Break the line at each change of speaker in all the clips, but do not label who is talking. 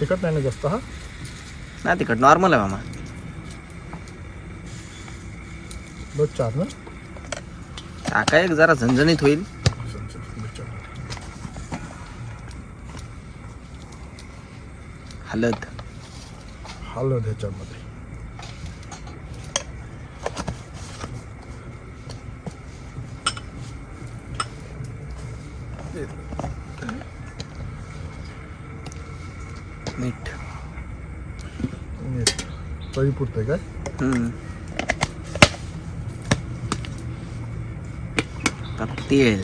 तिखट नाही ना जास्त हा
नाही तिखट नॉर्मल आहे मामा.
बघ चार ना?
टाका एक जरा झणझणीत होईल. हलद.
हळद ह्याच्यामध्ये
मीठ
मीठ तळी पुरते काय?
तेल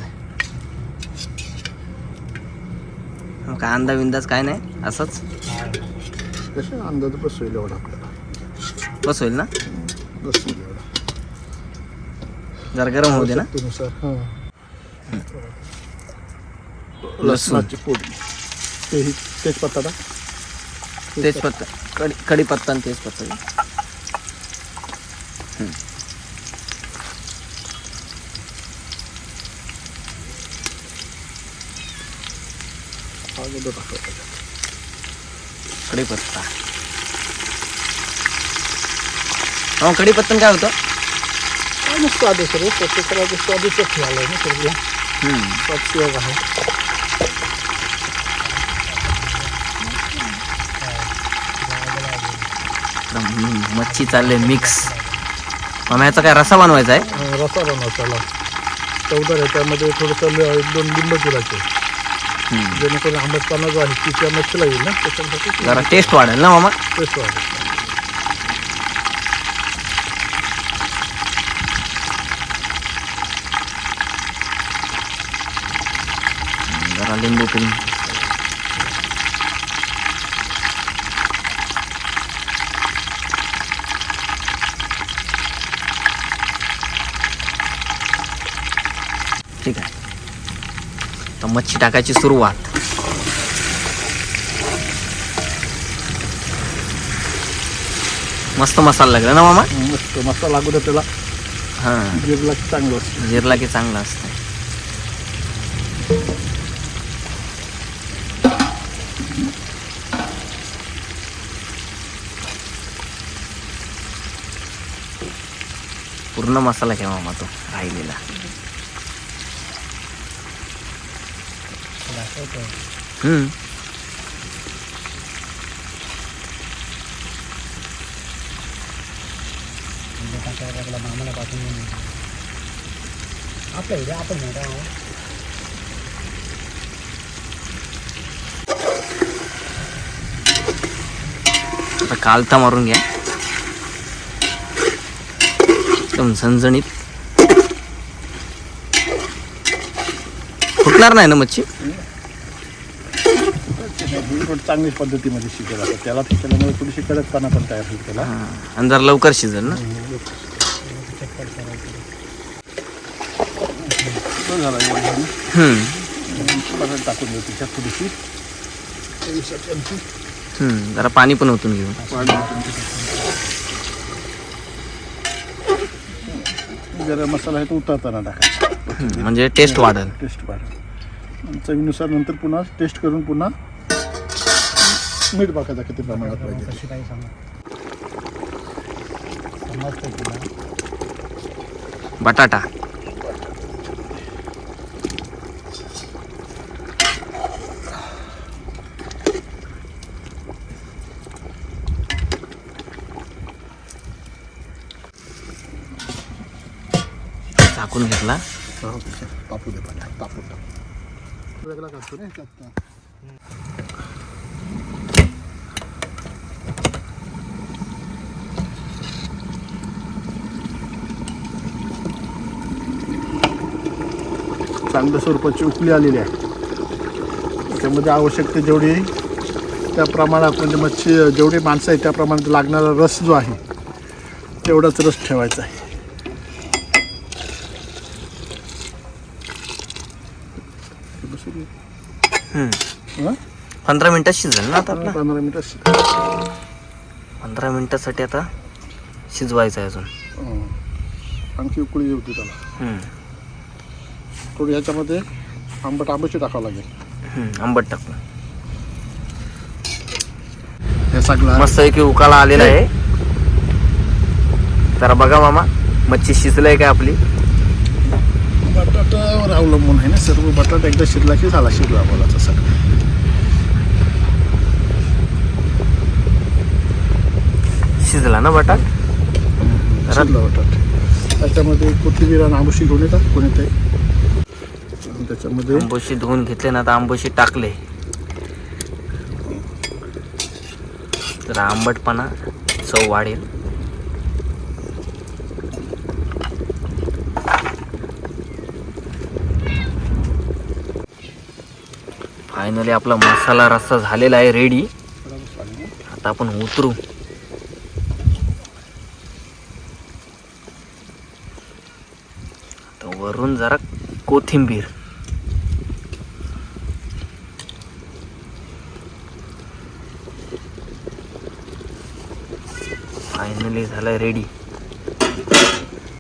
अंदा बिंदाच काय नाही? असंच?
कशा अंदाज बसवेल एवढा आपल्याला?
बस होईल ना?
बसवेल एवढा.
जरा गरम होऊ दे ना.
आवश्यकतेनुसार हां.
लसूण.
लसणाची फोडणी. तेही तेजपत्ता टाक.
तेजपत्ता। कडी कढीपत्ता आणि तेजपत्ता
अगोदर टाकायचं त्याच्यात.
कढीपत्ता हो कढीपत्ता काय होतं?
काय मग स्वाद आहे सर्व प्रत्येकाला स्वादिष्ट झालं ना सर्व
हम्म.
स्वाद शिवाय आहे
एकदम मच्छी चालले मिक्स. मग याचा काय रसा बनवायचा आहे?
रसा बनवायचा चौदा आहे त्यामध्ये थोडंसं ल- एक दोन लिंब दिलाचे
हम्म.
जेणेकरून आंबटपणा जो आहे ती त्या मच्छीला येईल ना त्याच्यासाठी
जरा टेस्ट वाढेल ना मामा?
टेस्ट वाढेल.
जरा लिंबू पिळून ठीक आहे. तर मच्छी टाकायची सुरुवात. मस्त मसाला लागला ना मामा?
मस्त मसाला अगोदर त्याला
हां.
गिरला की चांगलं असतं.
जिरला की चांगला असतं. पूर्ण मसाला घ्या मामा तो राहिलेला. हम्म. आता कालता मारून घ्या. एकदम झणझणीत. फुटणार नाही ना मच्छी?
थोडं चांगली पद्धतीमध्ये शिकेल आता. त्याला त्याच्यामुळे थोडीशी कडकपणा पण तयार होईल त्याला.
आणि जरा लवकर शिजेल ना?
तो झाला एवढं झालं.
हम्म.
परत टाकून देऊ त्याच्यात थोडीशी.
हम्म जरा पाणी पण ओतून घेऊ.
पाणी टाकून देऊ. गरम मसाला आहे तो उतरताना टाकायचा
हम्म, म्हणजे टेस्ट वाढेल.
टेस्ट वाढेल. चवीनुसार नंतर पुन्हा टेस्ट करून पुन्हा मीठ बघायचा किती प्रमाणात पाहिजे
बटाटा. झाकून घेतला.
हो, त्याच्यात तापू दे पाणी तापू टाक वेगळा काढतो ना चांगल्या स्वरूपाची उकळी आलेली आहे. त्यामध्ये आवश्यक ते जेवढी त्या प्रमाणात म्हणजे मच्छी जेवढी माणसं आहे त्या प्रमाणात लागणारा रस जो आहे तेवढाच रस ठेवायचा आहे?
पंधरा मिनिटात शिजेल ना आता
पंधरा मिनिटं
पंधरा मिनिटासाठी आता शिजवायचं आहे अजून.
हं. आणखी उकळी येऊ त्याला.
हम्म.
थोडी ह्याच्यामध्ये आंबट आंब्याची टाकावं लागेल.
आंबट टाकू
का सगळा
मस्त की उकाला आलेला आहे. जरा बघा मामा मच्छी शिजलंय काय आपली?
बटाट्यावर अवलंबून आहे ना सर्व बटाटा एकदा शिरला की झाला शिरला बोलाचा सगळं
शिजला ना बटाट?
शिरला बटाटा. त्याच्यामध्ये कोथिंबीर आणि आंबुशी घेऊन येतात कोणी ते त्याच्यामध्ये.
आंबोशी धुवून घेतले ना तर आंबोशी टाकले. तर आंबटपणा चव वाढेल. फायनली आपला मसाला रस्सा झालेला आहे रेडी आता आपण उतरू. आता वरून जरा कोथिंबीर. फायनली झालं रेडी